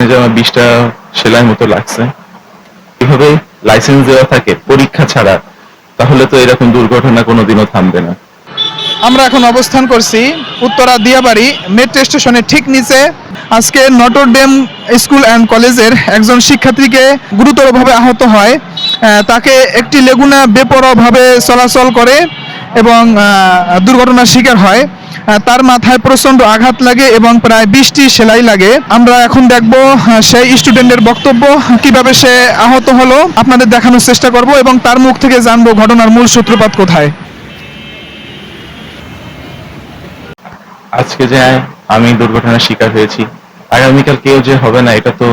আমার বিশটা সেলাই মতো লাগছে। এভাবে লাইসেন্স দেওয়া থাকে, পরীক্ষা ছাড়া, তাহলে তো এরকম দুর্ঘটনা কোনোদিনও থামবে না। আমরা এখন অবস্থান করছি উত্তরা দিয়াবাড়ি মেট্রো স্টেশনের ঠিক নিচে। আজকে নটর ডেম স্কুল অ্যান্ড কলেজের একজন শিক্ষার্থীকে গুরুতরভাবে আহত হয়। তাকে একটি লেগুনা বেপরোয়াভাবে চলাচল করে এবং দুর্ঘটনার শিকার হয়। তার মাথায় প্রচণ্ড আঘাত লাগে এবং প্রায় বিশটি সেলাই লাগে। আমরা এখন দেখব সেই স্টুডেন্টের বক্তব্য, কীভাবে সে আহত হলো, আপনাদের দেখানোর চেষ্টা করব এবং তার মুখ থেকে জানব ঘটনার মূল সূত্রপাত কোথায়। আজকে যে আমি দুর্ঘটনার শিকার হয়েছি, আগামীকাল কেউ যে হবে না, এটা তো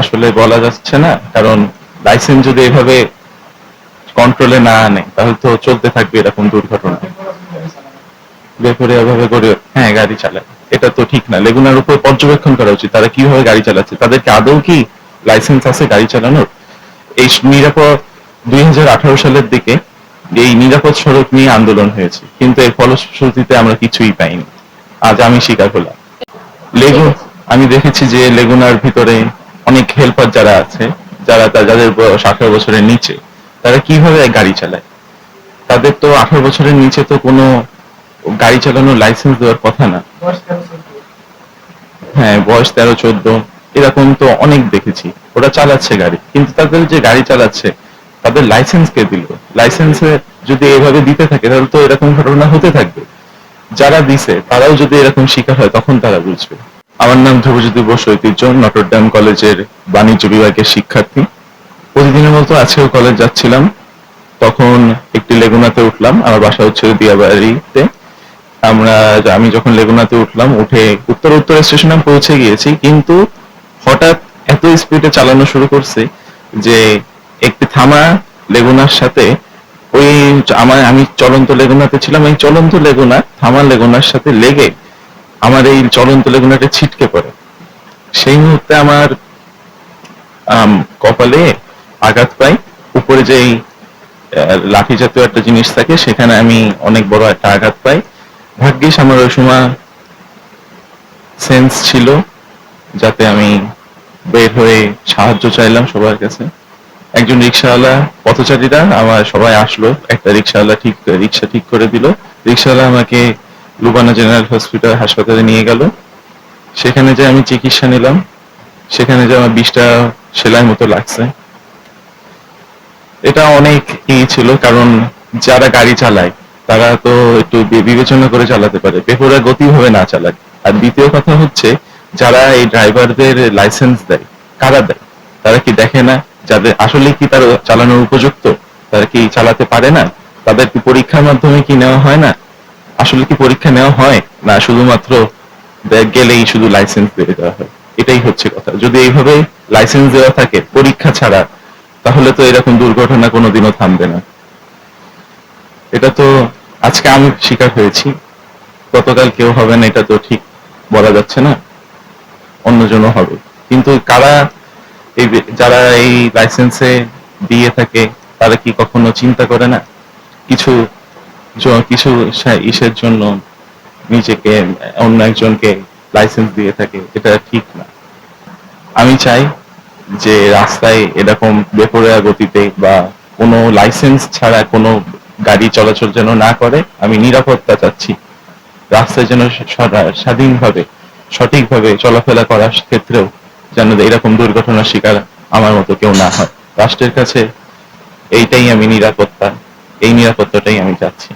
আসলে বলা যাচ্ছে না, কারণ লাইসেন্স যদি এভাবে কন্ট্রোলে না আনে, তাহলে তো চলতে থাকবে এরকম দুর্ঘটনা। বেপরে এভাবে করে হ্যাঁ গাড়ি চালায়। এটা তো ঠিক না। লেগুনার উপর পর্যবেক্ষণ করা উচিত। তারা কীভাবে গাড়ি চালাচ্ছে? তাদেরকে আদৌ কি লাইসেন্স আছে গাড়ি চালানোর? এই নিরাপদ দুই হাজার আঠারো সালের দিকে এই নিরাপদ সড়ক নিয়ে আন্দোলন হয়েছে। কিন্তু এর ফলশ্রুতিতে আমরা কিছুই পাইনি। আজ আমি স্বীকার হলাম। লেগু আমি দেখেছি যে লেগুনার ভিতরে অনেক হেল্পার যারা আছে, যারা যাদের আঠারো বছরের নিচে, তারা কীভাবে গাড়ি চালায়? তাদের তো আঠারো বছরের নিচে তো কোনো গাড়ি চালানোর লাইসেন্স দেওয়ার কথা না। হ্যাঁ বয়স তেরো, চোদ্দ, এরকম তো অনেক দেখেছি। ওরা চালাচ্ছে গাড়ি, কিন্তু তাদের যে গাড়ি চালাচ্ছে, তাদের লাইসেন্স কে দিল? লাইসেন্সে যদি এভাবে দিতে থাকে, তাহলে তো এরকম ঘটনা হতে থাকবে। যারা দিছে, তারাও যদি এরকম শিকার হয়, তখন তারা বুঝবে। আমার নাম ধ্রুবজ্যোতি বোস, ঐতিহ্য, নটরডাম কলেজের বাণিজ্য বিভাগের শিক্ষার্থী। প্রতিদিনের মতো আজকেও কলেজ যাচ্ছিলাম। তখন একটি লেগুনাতে উঠলাম, আমার বাসা হচ্ছে দিয়াবাড়িতে। আমরা আমি যখন লেগুনাতে উঠলাম, উঠে উত্তর উত্তর স্টেশনে পৌঁছে গিয়েছি, কিন্তু হঠাৎ এত স্পিডে চালানো শুরু করছে যে একটি থামা লেগুনার সাথে ওই আমার, আমি চলন্ত লেগুনাতে ছিলাম, এই চলন্ত লেগুনা, থামা লেগুনার সাথে লেগে আমার এই চলন্ত লেগুনাটা ছিটকে পড়ে। সেই মুহূর্তে আমার কপালে আঘাত পাই। উপরে যেই লাঠি জাতীয় একটা জিনিস থাকে, সেখানে আমি অনেক বড় একটা আঘাত পাই। ভাগ্যিস আমার ওই সময় সেন্স ছিল যাতে আমি বের হয়ে সাহায্য চাইলাম সবার কাছে। একজন রিক্সাওয়ালা, পথচারীরা আমার সবাই আসলো, একটা রিক্সাওয়ালা ঠিক, রিক্সা ঠিক করে দিল। রিক্সাওয়ালা আমাকে লুবানা জেনারেল হসপিটাল হাসপাতালে নিয়ে গেল। সেখানে যে আমি চিকিৎসা নিলাম, সেখানে যে আমার বিশটা সেলাই মতো লাগছে। এটা অনেক ই ছিল, কারণ যারা গাড়ি চালায় তারা তো একটু বিবেচনা করে চালাতে পারে। বেপরা গতি ভাবে না চালায় আর দ্বিতীয় কথা হচ্ছে, যারা এই ড্রাইভারদের লাইসেন্স দেয়, কারা দেয়? তারা কি দেখে না? যাদের আসলে কি তারা চালানোর উপযুক্ত? তারা কি চালাতে পারে না? তাদের কি পরীক্ষার মাধ্যমে কি নেওয়া হয় না? আসলে কি পরীক্ষা নেওয়া হয়? না, শুধুমাত্র গেলেই শুধু লাইসেন্স দিয়ে দেওয়া হয়। এটাই হচ্ছে কথা। যদি এইভাবে লাইসেন্স দেওয়া থাকে, পরীক্ষা ছাড়া, তাহলে তো এরকম দুর্ঘটনা কোনোদিনও থামবে না। এটা তো আজকে আমি শিকার হয়েছি। গতকাল কেউ হবে না, এটা তো ঠিক বলা যাচ্ছে না। অন্যজনও হবে। কিন্তু কারা এই যারা এই লাইসেন্সে দিয়ে থাকে, তারা কি কখনো চিন্তা করে না? কিছু কিছু ইসের জন্য নিজেকে, অন্য একজনকে লাইসেন্স দিয়ে থাকে, এটা ঠিক না। আমি চাই যে রাস্তায় এরকম বেপরোয়া গতিতে বা কোনো লাইসেন্স ছাড়া কোনো গাড়ি চলাচল যেন না করে, আমি নিরাপত্তা চাচ্ছি। রাস্তায় যেন স্বাধীনভাবে, সঠিকভাবে চলাফেরা করার ক্ষেত্রেও যেন এরকম দুর্ঘটনার শিকার আমার মতো কেউ না হয়। রাষ্ট্রের কাছে এইটাই আমি নিরাপত্তা, এই নিরাপত্তাটাই আমি চাচ্ছি।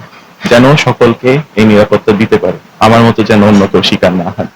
যেন সকলকে এই নিরাপত্তা দিতে পারে, আমার মতো যেন অন্য কেউ শিকার না হয়।